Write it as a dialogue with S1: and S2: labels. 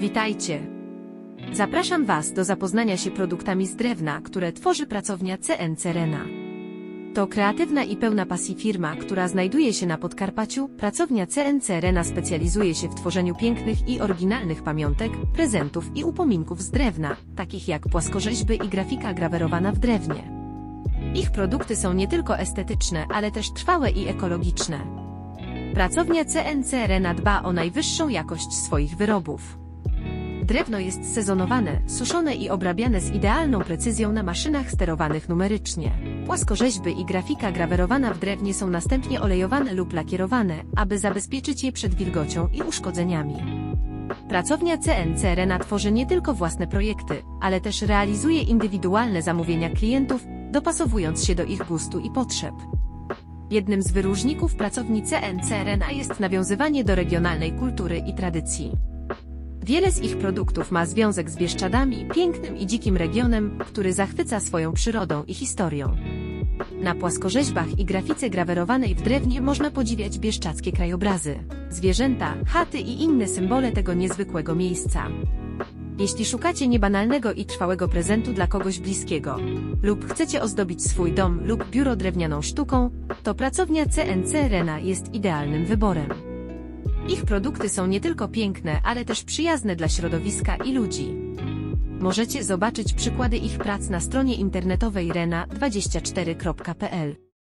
S1: Witajcie. Zapraszam Was do zapoznania się produktami z drewna, które tworzy pracownia CNC Rena. To kreatywna i pełna pasji firma, która znajduje się na Podkarpaciu. Pracownia CNC Rena specjalizuje się w tworzeniu pięknych i oryginalnych pamiątek, prezentów i upominków z drewna, takich jak płaskorzeźby i grafika grawerowana w drewnie. Ich produkty są nie tylko estetyczne, ale też trwałe i ekologiczne. Pracownia CNC Rena dba o najwyższą jakość swoich wyrobów. Drewno jest sezonowane, suszone i obrabiane z idealną precyzją na maszynach sterowanych numerycznie. Płaskorzeźby i grafika grawerowana w drewnie są następnie olejowane lub lakierowane, aby zabezpieczyć je przed wilgocią i uszkodzeniami. Pracownia CNC Rena tworzy nie tylko własne projekty, ale też realizuje indywidualne zamówienia klientów, dopasowując się do ich gustu i potrzeb. Jednym z wyróżników pracowni CNC Rena jest nawiązywanie do regionalnej kultury i tradycji. Wiele z ich produktów ma związek z Bieszczadami, pięknym i dzikim regionem, który zachwyca swoją przyrodą i historią. Na płaskorzeźbach i grafice grawerowanej w drewnie można podziwiać bieszczackie krajobrazy, zwierzęta, chaty i inne symbole tego niezwykłego miejsca. Jeśli szukacie niebanalnego i trwałego prezentu dla kogoś bliskiego, lub chcecie ozdobić swój dom lub biuro drewnianą sztuką, to pracownia CNC Rena jest idealnym wyborem. Ich produkty są nie tylko piękne, ale też przyjazne dla środowiska i ludzi. Możecie zobaczyć przykłady ich prac na stronie internetowej rena24.pl.